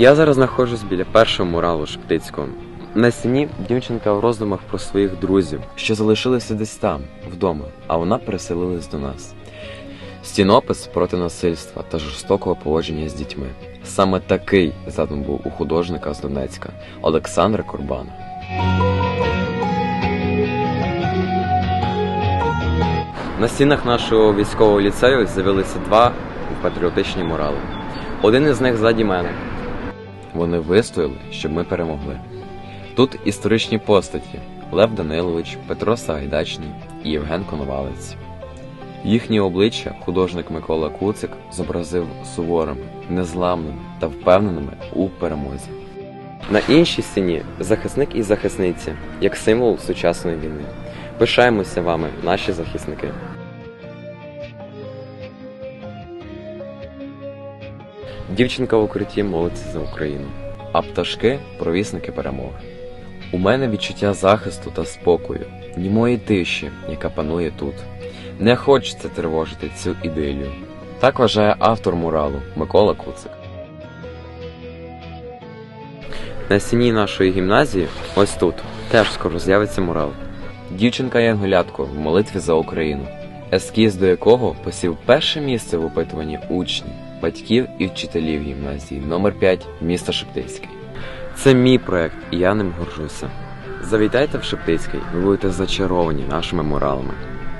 Я зараз знаходжусь біля першого муралу Шептицького. На стіні дівчинка в роздумах про своїх друзів, що залишилися десь там, вдома, а вона переселилась до нас. Стінопис проти насильства та жорстокого поводження з дітьми. Саме такий задум був у художника з Донецька Олександра Курбана. На стінах нашого військового ліцею з'явилися два патріотичні мурали. Один із них ззаді мене. Вони вистояли, щоб ми перемогли. Тут історичні постаті Лев Данилович, Петро Сагайдачний і Євген Коновалець. Їхні обличчя художник Микола Куцик зобразив суворими, незламними та впевненими у перемозі. На іншій стіні захисник і захисниці як символ сучасної війни. Пишаємося вами, наші захисники. Дівчинка в укритті молиться за Україну, а пташки провісники перемоги. У мене відчуття захисту та спокою, німої тиші, яка панує тут. Не хочеться тривожити цю ідилію. Так вважає автор муралу Микола Куцик. На стіні нашої гімназії, ось тут, теж скоро з'явиться мурал. Дівчинка Янголятко в молитві за Україну, ескіз до якого посів перше місце в опитуванні учнів, батьків і вчителів гімназії номер 5 міста Шептицький. Це мій проект, і я ним горжуся. Завітайте в Шептицький, ви будете зачаровані нашими муралами.